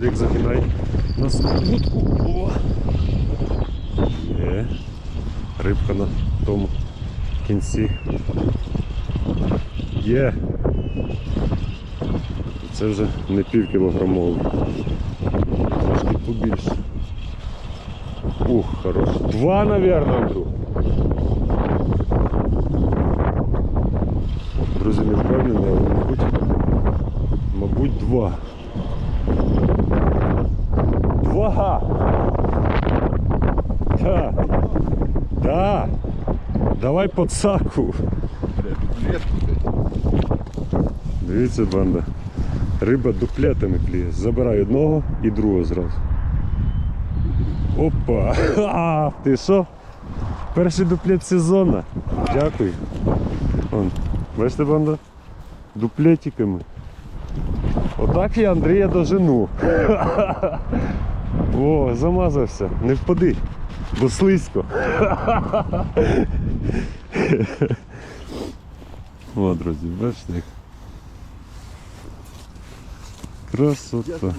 Як загинай на вудку. О! Є. Рибка на тому кінці. Є. Це вже не пів кілограмовий. Трошки побільше. Ух, хорош. Два, наверное, Андрюх. Друзі, не впевнений, але мабуть, мабуть, два. Два! Да. Да. Давай подсаку. Дивіться, банда. Риба дуплетами кліє. Забирай одного і другого зразу. Опа! А, ти що? Перший дуплет сезону. Дякую. Вон, бачите, банда? Дуплетиками. Отак я Андрія дожену. О, замазався. Не впади, бо слизько. О, друзі, бачите. Красота.